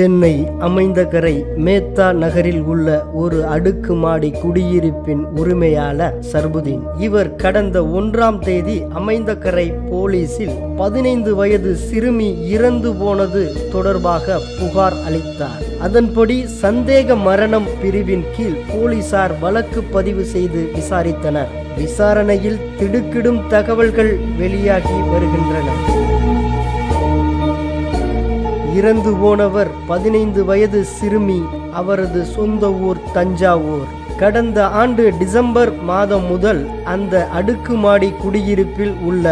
சென்னை அமைந்தகரை மேத்தா நகரில் உள்ள ஒரு அடுக்குமாடி குடியிருப்பின் உரிமையாளர் சர்புதீன். இவர் கடந்த ஒன்றாம் தேதி அமைந்தகரை போலீசில் பதினைந்து வயது சிறுமி இறந்து போனது தொடர்பாக புகார் அளித்தார். அதன்படி சந்தேக மரணம் பிரிவின் கீழ் போலீசார் வழக்கு பதிவு செய்து விசாரித்தனர். விசாரணையில் திடுக்கிடும் தகவல்கள் வெளியாகி வருகின்றன. இறந்து போனவர் பதினைந்து வயது சிறுமி அவரது சொந்த ஊர் தஞ்சாவூர். கடந்த ஆண்டு டிசம்பர் மாதம் முதல் அந்த அடுக்குமாடி குடியிருப்பில் உள்ள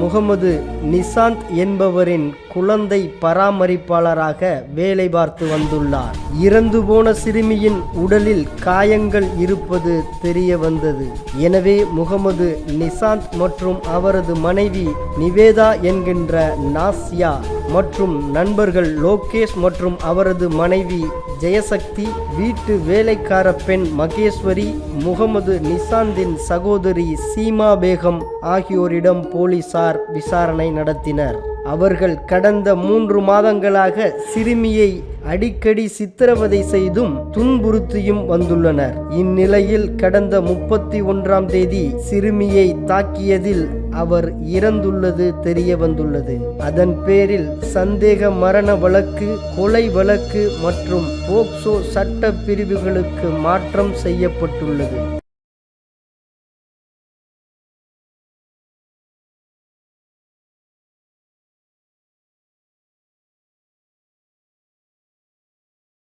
முகமது நிசாந்த் என்பவரின் குழந்தை பராமரிப்பாளராக வேலை பார்த்து வந்துள்ளார். இறந்து போன சிறுமியின் உடலில் காயங்கள் இருப்பது தெரிய வந்தது. எனவே முகமது நிசாந்த் மற்றும் அவரது மனைவி நிவேதா என்கின்ற நாசியா மற்றும் நண்பர்கள் லோகேஷ் மற்றும் அவரது மனைவி ஜெயசக்தி வீட்டு வேலைக்கார பெண் மகேஸ்வரி முகமது நிசாந்தின் சகோதரி சீமா பேகம் ஆகியோரிடம் போலீசார் போலீசார் விசாரணை நடத்தினர். அவர்கள் கடந்த மூன்று மாதங்களாக சிறுமியை அடிக்கடி சித்திரவதை செய்தும் துன்புறுத்தியும் வந்துள்ளனர். இந்நிலையில் கடந்த முப்பத்தி ஒன்றாம் தேதி சிறுமியை தாக்கியதில் அவர் இறந்துள்ளது தெரிய வந்துள்ளது அதன் பேரில் சந்தேக மரண வழக்கு கொலை வழக்கு மற்றும் போக்சோ சட்ட பிரிவுகளுக்கு மாற்றம் செய்யப்பட்டுள்ளது.